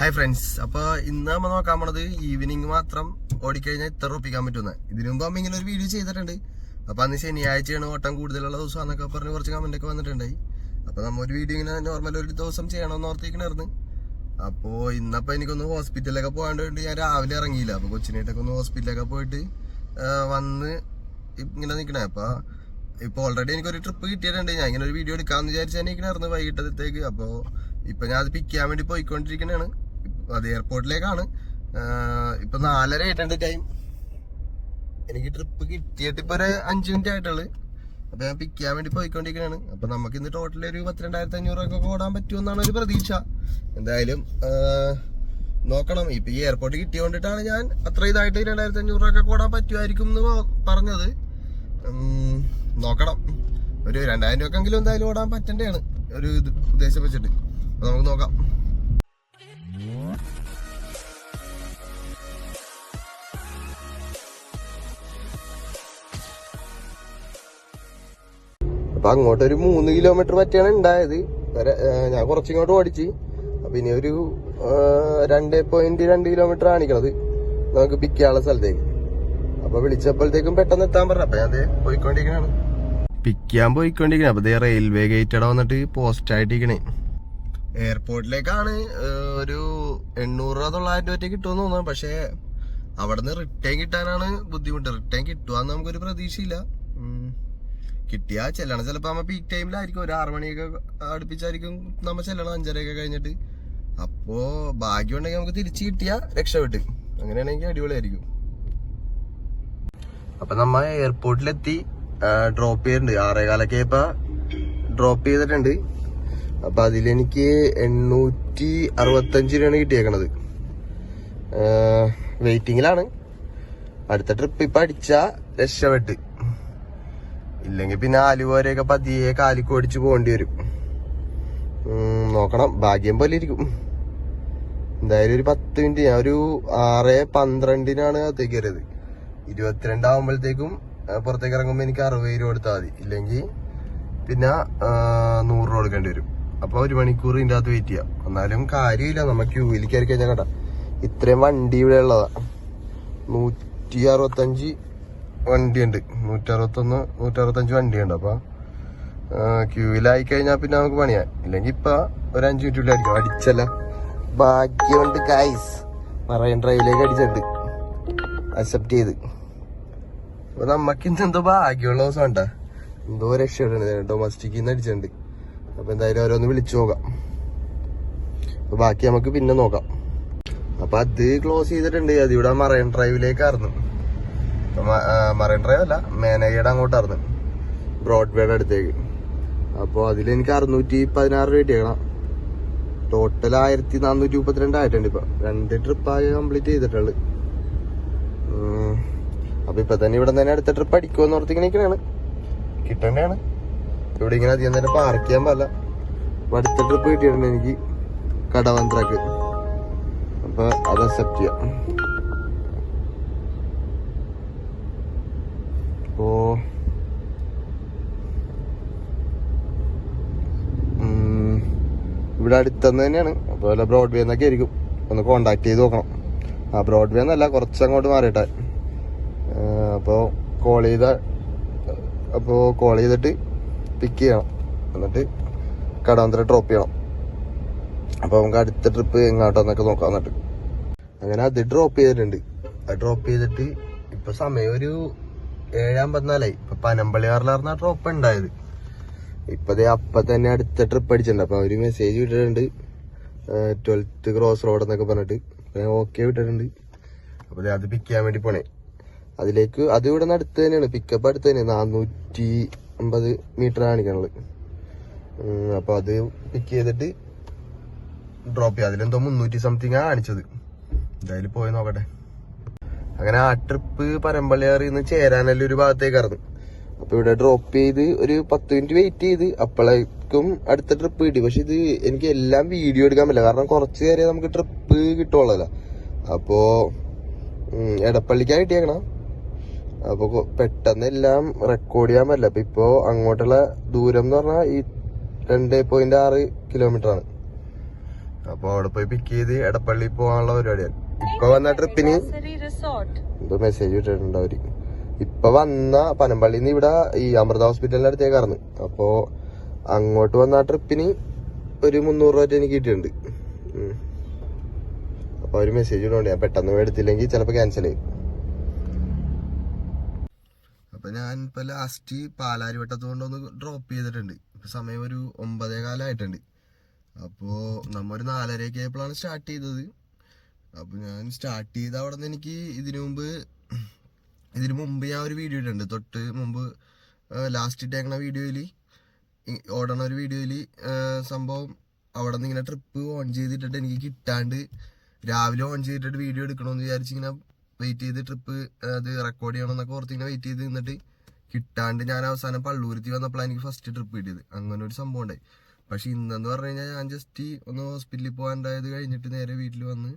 Hi friends അപ്പൊ ഇന്ന് നമ്മൾ നോക്കാൻ പോണത് ഈവനിങ് മാത്രം ഓടിക്കഴിഞ്ഞാൽ ഇത്ര ഒപ്പിക്കാൻ പറ്റുന്ന ഇതിനു മുമ്പ് അമ്മ ഇങ്ങനെ ഒരു വീഡിയോ ചെയ്തിട്ടുണ്ട്. അപ്പൊ അന്ന് ശനിയാഴ്ചയാണ് ഓട്ടം കൂടുതലുള്ള ദിവസം എന്നൊക്കെ പറഞ്ഞ് കുറച്ച് കമന്റ് ഒക്കെ വന്നിട്ടുണ്ടായി അപ്പൊ നമ്മ ഒരു വീഡിയോ ഇങ്ങനെ നോർമൽ ഒരു ദിവസം ചെയ്യണമെന്ന് ഓർത്തിരിക്കണായിരുന്നു. അപ്പോ ഇന്നപ്പോ എനിക്കൊന്ന് ഹോസ്പിറ്റലിലൊക്കെ പോകാണ്ട് വേണ്ടി ഞാൻ രാവിലെ ഇറങ്ങിയില്ല. അപ്പൊ കൊച്ചിനായിട്ടൊക്കെ ഒന്ന് ഹോസ്പിറ്റലിലൊക്കെ പോയിട്ട് വന്ന് ഇങ്ങനെ നിക്കണേ. അപ്പൊ ഇപ്പൊ ഓൾറെഡി എനിക്കൊരു ട്രിപ്പ് കിട്ടിയിട്ടുണ്ട്. ഞാൻ ഇങ്ങനെ ഒരു വീഡിയോ എടുക്കാന്ന് വിചാരിച്ചാൽ എനിക്കണായിരുന്നു വൈകിട്ടത്തേക്ക്. അപ്പോൾ ഇപ്പൊ ഞാൻ അത് പിക്ക് ചെയ്യാൻ വേണ്ടി പോയിക്കൊണ്ടിരിക്കണാണ്. അത് എയർപോർട്ടിലേക്കാണ് ഇപ്പൊ നാലര ആയിട്ടുണ്ട് ടൈം എനിക്ക് ട്രിപ്പ് കിട്ടിയിട്ട് ഇപ്പൊ ഒരു അഞ്ചു മിനിറ്റ് ആയിട്ടുള്ളു. അപ്പൊ ഞാൻ പിക്ക് ചെയ്യാൻ വേണ്ടി പോയിക്കൊണ്ടിരിക്കണാണ് അപ്പൊ നമുക്ക് ഇന്ന് ടോട്ടൽ ഒരു പത്തിരണ്ടായിരത്തി അഞ്ഞൂറൊക്കെ ഓടാൻ പറ്റുമെന്നാണ് ഒരു പ്രതീക്ഷ. എന്തായാലും നോക്കണം. ഇപ്പൊ ഈ എയർപോർട്ട് കിട്ടിയോണ്ടിട്ടാണ് ഞാൻ അത്ര ഇതായിട്ട് രണ്ടായിരത്തി അഞ്ഞൂറൊക്കെ ഓടാൻ പറ്റുമായിരിക്കും എന്ന് പറഞ്ഞത്. നോക്കണം. ഒരു രണ്ടായിരം രൂപക്കെങ്കിലും എന്തായാലും ഓടാൻ പറ്റണ്ടേണ്. ഒരു ഇത് ഉദ്ദേശം വെച്ചിട്ട്. നമുക്ക് നോക്കാം. അപ്പൊ അങ്ങോട്ട് ഒരു മൂന്ന് കിലോമീറ്റർ പറ്റിയാണ് ഉണ്ടായത്. ഞാൻ കുറച്ചിങ്ങോട്ട് ഓടിച്ച്. അപ്പൊ ഇനി ഒരു രണ്ട് പോയിന്റ് രണ്ട് കിലോമീറ്റർ കാണിക്കണത്. നമുക്ക് പിക്ക് ചെയ്യാനുള്ള സ്ഥലത്തേക്ക്. അപ്പൊ വിളിച്ചപ്പോഴത്തേക്കും പെട്ടെന്ന് എത്താൻ പറഞ്ഞു. അപ്പൊ ഞാൻ പോയിക്കൊണ്ടിരിക്കണാണ് പിക്ക് ചെയ്യാൻ പോയിക്കൊണ്ടിരിക്കണേ. അപ്പൊ റെയിൽവേ ഗേറ്റ് അവിടെ വന്നിട്ട് പോസ്റ്റ് ആയിട്ടിരിക്കണേ. എയർപോർട്ടിലേക്കാണ് ഒരു എണ്ണൂറ് രൂപ തൊള്ളായിരം രൂപ കിട്ടുമെന്ന് തോന്നുന്നു. പക്ഷേ അവിടെ നിന്ന് റിട്ടേൺ കിട്ടാനാണ് ബുദ്ധിമുട്ട്. റിട്ടേൺ കിട്ടുക നമുക്കൊരു പ്രതീക്ഷയില്ല. കിട്ടിയാ ചെല്ലണം. ചിലപ്പോ നമ്മ പീക്ക് ടൈമിലായിരിക്കും ഒരു ആറു മണിയൊക്കെ അടുപ്പിച്ചായിരിക്കും നമ്മ ചെല്ലണം. അഞ്ചരയൊക്കെ കഴിഞ്ഞിട്ട്. അപ്പോ ഭാഗ്യം ഉണ്ടെങ്കിൽ നമുക്ക് തിരിച്ചു കിട്ടിയാ രക്ഷപ്പെട്ട്. അങ്ങനെയാണെങ്കിൽ അടിപൊളിയായിരിക്കും. അപ്പൊ നമ്മ എയർപോർട്ടിലെത്തി ഡ്രോപ്പ് ചെയ്യുന്നുണ്ട് ആറേകാലൊക്കെ ഇപ്പൊ ഡ്രോപ്പ് ചെയ്തിട്ടുണ്ട്. അപ്പൊ അതിലെനിക്ക് എണ്ണൂറ്റി അറുപത്തഞ്ച് രൂപയാണ് കിട്ടിയേക്കണത്. വെയിറ്റിങ്ങിലാണ് അടുത്ത ട്രിപ്പ് ഇപ്പൊ അടിച്ച രക്ഷപ്പെട്ട്. ഇല്ലെങ്കിൽ പിന്നെ ആലുവ പതിയെ കാലിക്ക് ഓടിച്ച് പോകേണ്ടി വരും. നോക്കണം. ഭാഗ്യം പോലെ ഇരിക്കും. എന്തായാലും ഒരു പത്ത് മിനിറ്റ് ഞാൻ ഒരു ആറ് പന്ത്രണ്ടിനാണ് അകത്തേക്ക് കയറിയത്. ഇരുപത്തിരണ്ടാവുമ്പോഴത്തേക്കും പുറത്തേക്ക് ഇറങ്ങുമ്പോൾ എനിക്ക് അറുപത് രൂപ കൊടുത്താൽ മതി. ഇല്ലെങ്കിൽ പിന്നെ നൂറ് രൂപ കൊടുക്കേണ്ടി വരും. അപ്പൊ ഒരു മണിക്കൂർ ഇതിന്റെ അകത്ത് വെയിറ്റ് ചെയ്യാം. എന്നാലും കാര്യമില്ല. നമ്മ ക്യൂവിൽ കയറി കഴിഞ്ഞാൽ കേട്ടാ ഇത്രയും വണ്ടി ഇവിടെ ഉള്ളതാ. നൂറ്റി അറുപത്തഞ്ച് വണ്ടിയുണ്ട്. നൂറ്റി അറുപത്തൊന്ന് നൂറ്റി അറുപത്തഞ്ച് വണ്ടിയുണ്ട്. അപ്പൊ ക്യൂവിലായി കഴിഞ്ഞാൽ പിന്നെ നമുക്ക് പണിയാ ഇല്ലെങ്കിൽ ഇപ്പൊ ഒരു അഞ്ചു മിനിറ്റിലായിരിക്കും അടിച്ചല്ല. ഭാഗ്യമുണ്ട് ഗൈസ് മറൈൻ ഡ്രൈവിലേക്ക് അടിച്ചിട്ടുണ്ട്. അക്സെപ്റ്റ് ചെയ്ത്. അപ്പൊ നമ്മക്ക് ഇന്ന് എന്തോ ഭാഗ്യമുള്ള ദിവസം വേണ്ട എന്തോ രക്ഷപ്പെടുന്നത് ഡൊമസ്റ്റിക്കിൽ നിന്ന് അടിച്ചിട്ടുണ്ട്. അപ്പൊ എന്തായാലും ഓരോന്ന് വിളിച്ചു നോക്കാം. അപ്പൊ ബാക്കി നമുക്ക് പിന്നെ നോക്കാം. അപ്പൊ അത് ക്ലോസ് ചെയ്തിട്ടുണ്ട്. അതിവിടെ മറൈൻ ഡ്രൈവിലേക്കായിരുന്നു. മറൈൻ ഡ്രൈവ് അല്ല മേനകയുടെ അങ്ങോട്ടായിരുന്നു. ബ്രോഡ്വേയുടെ അടുത്തേക്ക്. അപ്പോൾ അതിലെനിക്ക് അറുന്നൂറ്റി പതിനാറ് രൂപ കിട്ടിയേക്കണം. ടോട്ടൽ ആയിരത്തി നാനൂറ്റി മുപ്പത്തിരണ്ട് ആയിട്ടുണ്ട് ഇപ്പം. രണ്ട് ട്രിപ്പായി കംപ്ലീറ്റ് ചെയ്തിട്ടുള്ളു. അപ്പം ഇപ്പം തന്നെ ഇവിടെ തന്നെ അടുത്ത ട്രിപ്പ് അടിക്കുമെന്ന് ഓർത്തിങ്ങനെ നിൽക്കണാണ് കിട്ടേണ്ടതാണ്. ഇവിടെ ഇങ്ങനെ അധികം തന്നെ പാർക്ക് ചെയ്യാൻ പാടില്ല. അപ്പം അടുത്ത ട്രിപ്പ് കിട്ടിയിട്ടുണ്ട് എനിക്ക് കടവന്ത്രക്ക്. അപ്പോൾ അത് അക്സെപ്റ്റ് ചെയ്യാം അപ്പോ ഉം, ഇവിടെ അടുത്തുനിന്ന് തന്നെയാണ്. അപ്പോൾ വല്ല ബ്രോഡ്വേ എന്നൊക്കെ ആയിരിക്കും. ഒന്ന് കോണ്ടാക്ട് ചെയ്ത് നോക്കണം. ആ ബ്രോഡ്വേ എന്നല്ല കുറച്ച് അങ്ങോട്ട് മാറിയിട്ടെ. അപ്പോൾ കോൾ ചെയ്ത അപ്പോൾ കോൾ ചെയ്തിട്ട് പിക്ക് ചെയ്യണം. എന്നിട്ട് കടവന്തര ഡ്രോപ്പ് ചെയ്യണം. അപ്പോൾ നമുക്ക് അടുത്ത ട്രിപ്പ് എങ്ങോട്ടാന്നൊക്കെ നോക്കാം എന്നിട്ട്. അങ്ങനെ അത് ഡ്രോപ്പ് ചെയ്തിട്ടുണ്ട്. അത് ഡ്രോപ്പ് ചെയ്തിട്ട് ഇപ്പോൾ സമയം ഒരു ഏഴാം പതിനാലായി ഇപ്പം പനമ്പള്ളിയാറിലായിരുന്നു ആ ഡ്രോപ്പ് ഉണ്ടായത്. ഇപ്പൊ ദേ അപ്പൊ തന്നെ അടുത്ത ട്രിപ്പ് അടിച്ചിട്ടുണ്ട്. അപ്പൊ അവർ മെസ്സേജ് വിട്ടിട്ടുണ്ട്. ട്വൽത്ത് ക്രോസ് റോഡ് എന്നൊക്കെ പറഞ്ഞിട്ട്. ഓക്കെ വിട്ടിട്ടുണ്ട്. അപ്പൊ അത് പിക്ക് ചെയ്യാൻ വേണ്ടി പോണേ. അതിലേക്ക് അത് ഇവിടെ നിന്ന് അടുത്ത് തന്നെയാണ്. പിക്കപ്പ് അടുത്ത് തന്നെ നാനൂറ്റി അമ്പത് മീറ്റർ കാണിക്കണത് അപ്പൊ അത് പിക്ക് ചെയ്തിട്ട് ഡ്രോപ്പ് ചെയ്യാം. അതിലെന്തോ മുന്നൂറ്റി സംതിങ് ആണ് കാണിച്ചത്. എന്തായാലും പോയി നോക്കട്ടെ. അങ്ങനെ ആ ട്രിപ്പ് പരമ്പള്ളിയാറിൽ നിന്ന് ചേരാനല്ല ഒരു ഭാഗത്തേക്കായിരുന്നു അപ്പൊ ഇവിടെ ഡ്രോപ്പ് ചെയ്ത് ഒരു പത്ത് മിനിറ്റ് വെയിറ്റ് ചെയ്ത് അപ്പോഴേക്കും അടുത്ത ട്രിപ്പ് കിട്ടി. പക്ഷെ ഇത് എനിക്ക് എല്ലാം വീഡിയോ എടുക്കാൻ പറ്റില്ല. കാരണം കുറച്ച് കയറിയാൽ നമുക്ക് ട്രിപ്പ് കിട്ടുള്ളല്ല അപ്പോ എടപ്പള്ളിക്കാ കിട്ടിയേക്കണ. അപ്പൊ പെട്ടെന്ന് എല്ലാം റെക്കോർഡ് ചെയ്യാൻ പറ്റില്ല. അപ്പൊ ഇപ്പോ അങ്ങോട്ടുള്ള ദൂരം എന്ന് പറഞ്ഞാൽ ഈ രണ്ട് പോയിന്റ് ആറ് കിലോമീറ്റർ ആണ്. അപ്പൊ അവിടെ പോയി പിക്ക് ചെയ്ത് എടപ്പള്ളി പോകാനുള്ള പരിപാടിയാണ്. ഇപ്പൊ വന്ന ട്രിപ്പിന് മെസ്സേജ് ഇട്ടിട്ടുണ്ട് അവർ? ഇപ്പൊ വന്ന പനമ്പള്ളിന്ന് ഇവിടെ ഈ അമൃത ഹോസ്പിറ്റലിന്റെ അടുത്തേക്കാർന്ന് അപ്പൊ അങ്ങോട്ട് വന്ന ആ ട്രിപ്പിന് ഒരു മുന്നൂറ് രൂപ എനിക്ക് കിട്ടിയിട്ടുണ്ട്. അപ്പൊ ഒരു മെസ്സേജ് ഇടുന്നുണ്ട്. ഞാൻ പെട്ടെന്ന് എടുത്തില്ലെങ്കിൽ ചിലപ്പോ ക്യാൻസൽ ചെയ്യും. അപ്പൊ ഞാൻ ഇപ്പൊ ലാസ്റ്റ് പാലാരിവട്ടത്ത് കൊണ്ടൊന്ന് ഡ്രോപ്പ് ചെയ്തിട്ടുണ്ട്. ഇപ്പൊ സമയം ഒരു ഒമ്പതേ കാലമായിട്ടുണ്ട് അപ്പോ നമ്മൊരു നാലരയൊക്കെ ആയപ്പോഴാണ് സ്റ്റാർട്ട് ചെയ്തത്. അപ്പൊ ഞാൻ സ്റ്റാർട്ട് ചെയ്ത അവിടെ നിന്ന് എനിക്ക് ഇതിനു മുമ്പ് ഇതിനു മുമ്പ് ഞാൻ ഒരു വീഡിയോ ഇട്ടുണ്ട് തൊട്ട് മുമ്പ് ലാസ്റ്റ് ഇട്ടേക്കണ വീഡിയോയിൽ ഓടണ ഒരു വീഡിയോയിൽ സംഭവം അവിടെ നിന്ന് ഇങ്ങനെ ട്രിപ്പ് ഓൺ ചെയ്തിട്ടിട്ട് എനിക്ക് കിട്ടാണ്ട് രാവിലെ ഓൺ ചെയ്തിട്ട് വീഡിയോ എടുക്കണമെന്ന് വിചാരിച്ച് ഇങ്ങനെ വെയിറ്റ് ചെയ്ത് ട്രിപ്പ് അത് റെക്കോർഡ് ചെയ്യണമെന്നൊക്കെ ഓർത്ത് ഇങ്ങനെ വെയിറ്റ് ചെയ്ത് നിന്നിട്ട് കിട്ടാണ്ട് ഞാൻ അവസാനം പള്ളൂരുത്തി വന്നപ്പോഴാണ് എനിക്ക് ഫസ്റ്റ് ട്രിപ്പ് കിട്ടിയത്. അങ്ങനെ ഒരു സംഭവം ഉണ്ടായി. പക്ഷെ ഇന്നെന്ന് പറഞ്ഞു കഴിഞ്ഞാൽ ഞാൻ ജസ്റ്റ് ഒന്ന് ഹോസ്പിറ്റലിൽ പോകാണ്ടായത് കഴിഞ്ഞിട്ട് നേരെ വീട്ടിൽ വന്ന്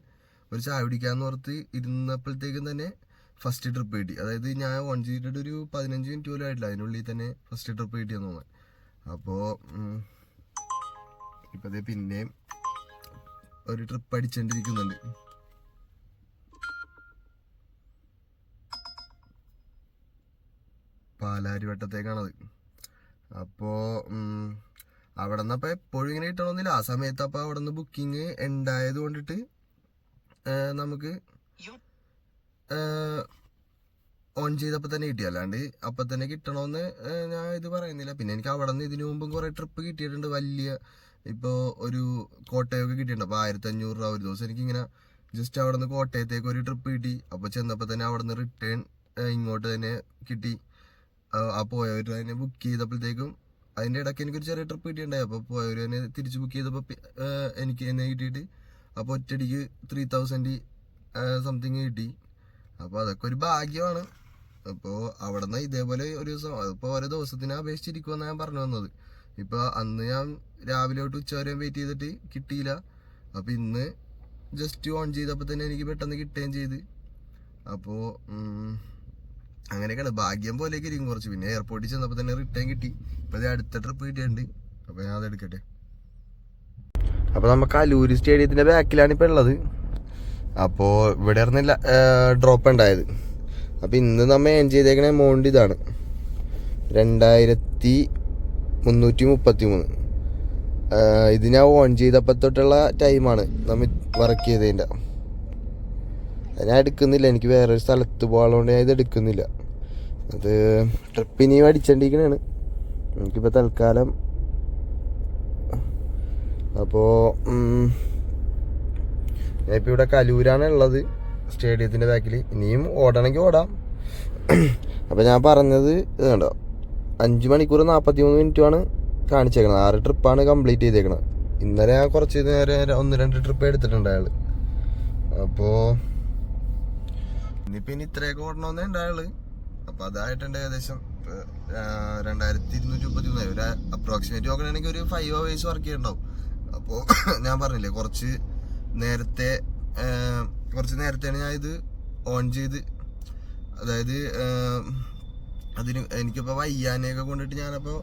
ഒരു ചായ കുടിക്കാന്ന് ഓർത്ത് ഇരുന്നപ്പോഴത്തേക്കും തന്നെ ഫസ്റ്റ് ട്രിപ്പ് കിട്ടി. അതായത് ഞാൻ വൺ ചെയ്തിട്ട് ഒരു പതിനഞ്ച് മിനിറ്റ് പോലും ആയിട്ടില്ല. അതിനുള്ളിൽ തന്നെ ഫസ്റ്റ് ട്രിപ്പ് കിട്ടിയെന്ന് തോന്നാൻ അപ്പോൾ ഇപ്പതേ പിന്നെയും ഒരു ട്രിപ്പ് അടിച്ചോണ്ടിരിക്കുന്നുണ്ട് പാലാരിവട്ടത്തേക്കാണത്. അപ്പോ അപ്പോൾ അവിടെ നിന്ന് അപ്പോൾ എപ്പോഴും ഇങ്ങനെ കിട്ടണമെന്നില്ല. ആ സമയത്ത് അപ്പോൾ അവിടെ നിന്ന് ബുക്കിംഗ് ഉണ്ടായത് കൊണ്ടിട്ട് നമുക്ക് ഓൺ ചെയ്തപ്പോൾ തന്നെ കിട്ടി. അല്ലാണ്ട് അപ്പം തന്നെ കിട്ടണമെന്ന് ഞാൻ ഇത് പറയുന്നില്ല. പിന്നെ എനിക്ക് അവിടെ നിന്ന് ഇതിനു മുമ്പും കുറേ ട്രിപ്പ് കിട്ടിയിട്ടുണ്ട്. വലിയ ഇപ്പോൾ ഒരു കോട്ടയമൊക്കെ കിട്ടിയിട്ടുണ്ട്. അപ്പോൾ ആയിരത്തി അഞ്ഞൂറ് രൂപ ഒരു ദിവസം എനിക്കിങ്ങനെ ജസ്റ്റ് അവിടെ നിന്ന് കോട്ടയത്തേക്ക് ഒരു ട്രിപ്പ് കിട്ടി. അപ്പോൾ ചെന്നപ്പോൾ തന്നെ അവിടെ നിന്ന് റിട്ടേൺ ഇങ്ങോട്ട് തന്നെ കിട്ടി. ആ, ആ പോയവർ തന്നെ ബുക്ക് ചെയ്തപ്പോഴത്തേക്കും അതിന്റെ ഇടയ്ക്ക് എനിക്കൊരു ചെറിയ ട്രിപ്പ് കിട്ടിയിട്ടുണ്ടായി അപ്പോൾ പോയവർ തന്നെ തിരിച്ച് ബുക്ക് ചെയ്തപ്പോൾ എനിക്ക് എന്നെ കിട്ടിയിട്ട് അപ്പോൾ ഒറ്റടിക്ക് ത്രീ തൗസൻഡ് സംതിങ് കിട്ടി. അപ്പൊ അതൊക്കെ ഒരു ഭാഗ്യമാണ്. അപ്പോ അവിടെ നിന്ന് ഇതേപോലെ ഒരു ദിവസം അതിപ്പോ ഓരോ ദിവസത്തിനെ അപേക്ഷിച്ചിരിക്കുമെന്ന് ഞാൻ പറഞ്ഞു വന്നത്. ഇപ്പൊ അന്ന് ഞാൻ രാവിലെ തൊട്ട് ഉച്ച വരെ വെയിറ്റ് ചെയ്തിട്ട് കിട്ടിയില്ല. അപ്പൊ ഇന്ന് ജസ്റ്റ് ഓൺ ചെയ്തപ്പോ തന്നെ എനിക്ക് പെട്ടെന്ന് കിട്ടുകയും ചെയ്ത്. അപ്പോ അങ്ങനെയൊക്കെയാണ്. ഭാഗ്യം പോലെയൊക്കെ ഇരിക്കും കുറച്ച്. പിന്നെ എയർപോർട്ടിൽ ചെന്നപ്പോ തന്നെ റിട്ടേൺ കിട്ടി. ഇപ്പൊ ഇത് അടുത്ത ട്രിപ്പ് കിട്ടിയിട്ടുണ്ട്. അപ്പൊ ഞാൻ അത് എടുക്കട്ടെ. അപ്പൊ നമുക്ക് അലൂര് സ്റ്റേഡിയത്തിന്റെ ബാക്കിലാണ് ഇപ്പൊ ഉള്ളത്. അപ്പോ ഇവിടെ ഇറന്നില്ല ഡ്രോപ്പ് ഉണ്ടായത്. അപ്പോൾ ഇന്ന് നമ്മൾ ഏൺ ചെയ്തേക്കണ എമൗണ്ട് ഇതാണ്. രണ്ടായിരത്തി മുന്നൂറ്റി മുപ്പത്തി മൂന്ന് ഇത് ഞാൻ ഓൺ ചെയ്തപ്പോൾ തൊട്ടുള്ള ടൈമാണ് നമ്മൾ വർക്ക് ചെയ്തതിന്റെ. ഞാൻ എടുക്കുന്നില്ല എനിക്ക് വേറൊരു സ്ഥലത്ത് പോകാനുള്ളതുകൊണ്ട് ഞാൻ ഇത് എടുക്കുന്നില്ല. അത് ട്രിപ്പ് ഇനിയും അടിച്ചോണ്ടിരിക്കണാണ്. എനിക്കിപ്പോൾ തൽക്കാലം. അപ്പോൾ ഞാനിപ്പോൾ ഇവിടെ കലൂരാണ് ഉള്ളത്. സ്റ്റേഡിയത്തിന്റെ ബാക്കിൽ ഇനിയും ഓടണമെങ്കിൽ ഓടാം. അപ്പോൾ ഞാൻ പറഞ്ഞത് ഇത് കണ്ടോ? അഞ്ച് മണിക്കൂർ നാൽപ്പത്തി മൂന്ന് മിനിറ്റുമാണ് കാണിച്ചേക്കണത്. ആറ് ട്രിപ്പാണ് കംപ്ലീറ്റ് ചെയ്തേക്കണത്. ഇന്നലെ ഞാൻ കുറച്ച് നേരം ഒന്ന് രണ്ട് ട്രിപ്പ് എടുത്തിട്ടുണ്ട് അയാൾ അപ്പോൾ ഇനിയിപ്പോൾ ഇനി ഇത്രയൊക്കെ ഓടണമെന്നേ ഉണ്ടായുള്ളു അപ്പോൾ അതായിട്ടുണ്ട് ഏകദേശം ഇപ്പൊ, രണ്ടായിരത്തി ഇരുന്നൂറ്റി മുപ്പത്തി മൂന്ന് ഒരു അപ്രോക്സിമേറ്റ് നോക്കണമെങ്കിൽ ഒരു ഫൈവ് അവേഴ്സ് വർക്ക് ചെയ്യണ്ടാവും. അപ്പോൾ ഞാൻ പറഞ്ഞില്ലേ കുറച്ച് നേരത്തെ കുറച്ച് നേരത്തെയാണ് ഞാൻ ഇത് ഓൺ ചെയ്ത്. അതായത് അതിന് എനിക്കിപ്പോൾ വയ്യാനെയൊക്കെ കൊണ്ടിട്ട് ഞാനപ്പോൾ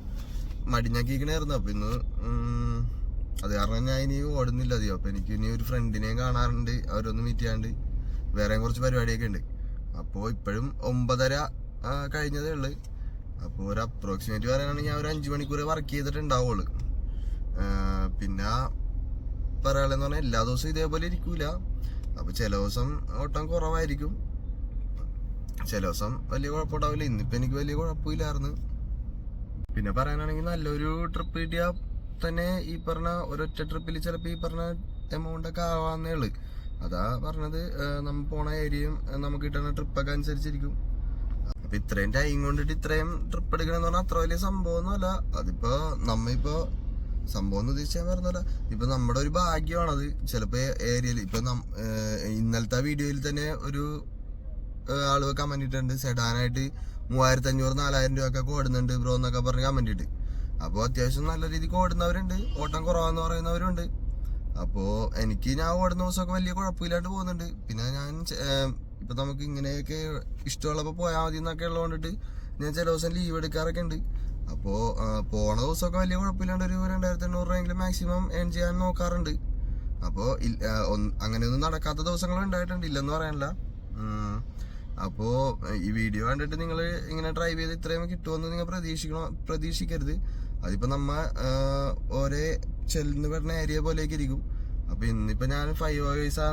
മടിഞ്ഞാക്കിക്കണായിരുന്നു അപ്പോൾ ഇന്ന് അത് കാരണം ഞാൻ ഇനി ഓടുന്നില്ല അധികം. അപ്പോൾ എനിക്ക് ഇനി ഒരു ഫ്രണ്ടിനെയും കാണാറുണ്ട്. അവരൊന്ന് മീറ്റ് ചെയ്യാണ്ട് വേറെയും കുറച്ച് പരിപാടിയൊക്കെ ഉണ്ട്. അപ്പോൾ ഇപ്പോഴും ഒമ്പതര കഴിഞ്ഞതേ ഉള്ളു. അപ്പോൾ ഒരു അപ്രോക്സിമേറ്റ് പറയുകയാണെങ്കിൽ ഞാൻ ഒരു അഞ്ച് മണിക്കൂർ വർക്ക് ചെയ്തിട്ടുണ്ടാവുള്ളൂ. ആ, പിന്നെ പറയാനുള്ളതെന്ന് പറഞ്ഞാൽ എല്ലാ ദിവസവും ഇതേപോലെ ഇരിക്കൂല. അപ്പോൾ ചില ദിവസം ഓട്ടം കുറവായിരിക്കും. ചില ദിവസം വലിയ കുഴപ്പമുണ്ടാവില്ല. ഇന്നിപ്പോൾ എനിക്ക് വലിയ കുഴപ്പമില്ലായിരുന്നു. പിന്നെ പറയാനാണെങ്കിൽ നല്ലൊരു ട്രിപ്പ് കിട്ടിയാൽ തന്നെ ഈ പറഞ്ഞ ഒരൊറ്റ ട്രിപ്പിൽ ചിലപ്പോൾ ഈ പറഞ്ഞ എമൗണ്ട് ഒക്കെ ആവാന്നേ ഉള്ളു. അതാ പറഞ്ഞത് നമ്മൾ നമ്മ പോണ ഏരിയയും നമുക്ക് കിട്ടുന്ന ട്രിപ്പൊക്കെ അനുസരിച്ചിരിക്കും. അപ്പൊ ഇത്രയും ടൈം കൊണ്ടിട്ട് ഇത്രയും ട്രിപ്പ് എടുക്കണമെന്ന് പറഞ്ഞാൽ അത്ര വലിയ സംഭവമൊന്നുമല്ല അതിപ്പോ നമ്മ ഇപ്പോ സംഭവം എന്ന് ഉദ്ദേശിച്ചാൽ പറഞ്ഞാൽ ഇപ്പൊ നമ്മുടെ ഒരു ഭാഗ്യമാണത് ചിലപ്പോ ഏരിയയിൽ ഇപ്പൊ ഇന്നലത്തെ വീഡിയോയിൽ തന്നെ ഒരു ആൾ കമന്റ് ഇട്ടിട്ടുണ്ട്. സെഡാനായിട്ട് മൂവായിരത്തി അഞ്ഞൂറ് നാലായിരം രൂപ ഒക്കെ ഓടുന്നുണ്ട് ബ്രോ എന്നൊക്കെ പറഞ്ഞ് കമന്റ് ഇട്ട്. അപ്പോൾ അത്യാവശ്യം നല്ല രീതിക്ക് ഓടുന്നവരുണ്ട്. ഓട്ടം കുറവാന്ന് പറയുന്നവരുണ്ട്. അപ്പോൾ എനിക്ക് ഞാൻ ഓടുന്ന ദിവസമൊക്കെ വലിയ കുഴപ്പമില്ലാണ്ട് പോകുന്നുണ്ട്. പിന്നെ ഞാൻ ഇപ്പൊ നമുക്ക് ഇങ്ങനെയൊക്കെ ഇഷ്ടമുള്ളപ്പോൾ പോയാൽ മതി എന്നൊക്കെ ഉള്ളതുകൊണ്ടിട്ട് ഞാൻ ചില ദിവസം ലീവ് എടുക്കാറൊക്കെ ഉണ്ട്. അപ്പോൾ പോണ ദിവസമൊക്കെ വലിയ കുഴപ്പമില്ലാണ്ട് ഒരു രണ്ടായിരത്തി എണ്ണൂറ് രൂപയെങ്കിലും മാക്സിമം ഏൺ ചെയ്യാൻ നോക്കാറുണ്ട്. അപ്പോ അങ്ങനെ ഒന്നും അങ്ങനെയൊന്നും നടക്കാത്ത ദിവസങ്ങൾ ഉണ്ടായിട്ടുണ്ട് ഇല്ലെന്ന് പറയാനില്ല. അപ്പോൾ അപ്പോ ഈ വീഡിയോ കണ്ടിട്ട് നിങ്ങൾ ഇങ്ങനെ ഡ്രൈവ് ചെയ്ത് ഇത്രയും കിട്ടുമെന്ന് നിങ്ങൾ പ്രതീക്ഷിക്കണോ? പ്രതീക്ഷിക്കരുത്. അതിപ്പോൾ നമ്മ ഒരേ ചെല്ലുന്ന വരുന്ന ഏരിയ പോലെയൊക്കെ ഇരിക്കും. അപ്പൊ ഇന്നിപ്പോ ഞാൻ ഫൈവ് അവേഴ്സ്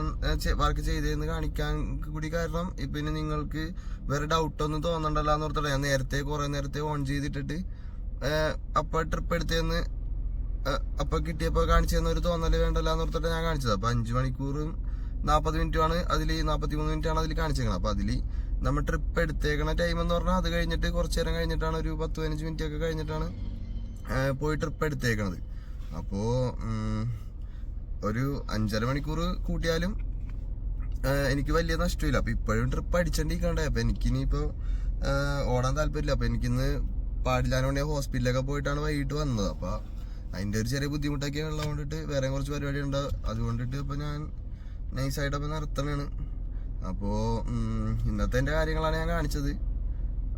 വർക്ക് ചെയ്തതെന്ന് കാണിക്കാൻ കൂടി കാരണം ഇനി നിങ്ങൾക്ക് വേറെ ഡൗട്ട് ഒന്നും തോന്നണ്ടല്ലോ എന്ന് ഞാൻ നേരത്തെ കുറെ നേരത്തെ ഓൺ ചെയ്തിട്ടിട്ട് അപ്പ ട്രിപ്പ് എടുത്തേന്ന് അപ്പൊ കിട്ടിയപ്പോ കാണിച്ചതെന്ന് ഒരു തോന്നൽ വേണ്ടല്ലോ എന്ന് ഓർത്തിട്ട് ഞാൻ കാണിച്ചത്. അപ്പൊ അഞ്ചു മണിക്കൂറും നാപ്പത് മിനിറ്റുമാണ് അതിൽ നാപ്പത്തി മൂന്ന് ആണ് അതിൽ കാണിച്ചേക്കുന്നത് അപ്പൊ അതിൽ നമ്മൾ ട്രിപ്പ് എടുത്തേക്കണ ടൈം എന്ന് പറഞ്ഞാൽ അത് കഴിഞ്ഞിട്ട് കുറച്ച് നേരം കഴിഞ്ഞിട്ടാണ് ഒരു പത്ത് പതിനഞ്ച് മിനിറ്റ് ഒക്കെ കഴിഞ്ഞിട്ടാണ് പോയി ട്രിപ്പ് എടുത്തേക്കണത്. അപ്പോ ഉം, ഒരു അഞ്ചര മണിക്കൂർ കൂട്ടിയാലും എനിക്ക് വലിയ നഷ്ടമില്ല. അപ്പൊ ഇപ്പോഴും ട്രിപ്പ് അടിച്ചോണ്ടിരിക്കണ്ടേ അപ്പൊ എനിക്കിനിയിപ്പോ ഓടാൻ താല്പര്യമില്ല. അപ്പൊ എനിക്കിന്ന് പാടില്ലാനോണ്ട് ഹോസ്പിറ്റലിലൊക്കെ പോയിട്ടാണ് വൈകിട്ട് വന്നത്. അപ്പൊ അതിന്റെ ഒരു ചെറിയ ബുദ്ധിമുട്ടൊക്കെ ഉള്ളതുകൊണ്ടിട്ട് വേറെ കുറച്ച് പരിപാടി ഉണ്ട് അതുകൊണ്ടിട്ട് ഇപ്പൊ ഞാൻ നൈസായിട്ട് അപ്പൊ നിർത്തണാണ് അപ്പോ ഇന്നത്തെ എന്റെ കാര്യങ്ങളാണ് ഞാൻ കാണിച്ചത്.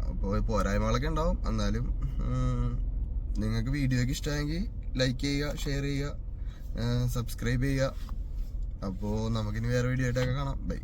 അപ്പോൾ പോരായ്മകളൊക്കെ ഉണ്ടാവും. എന്നാലും നിങ്ങൾക്ക് വീഡിയോക്ക് ഇഷ്ടമായെങ്കിൽ ലൈക്ക് ചെയ്യുക ഷെയർ ചെയ്യുക. സബ്സ്ക്രൈബ് ചെയ്യുക. അപ്പോൾ നമുക്കിനി വേറെ വീഡിയോ ആയിട്ടൊക്കെ കാണാം. ബൈ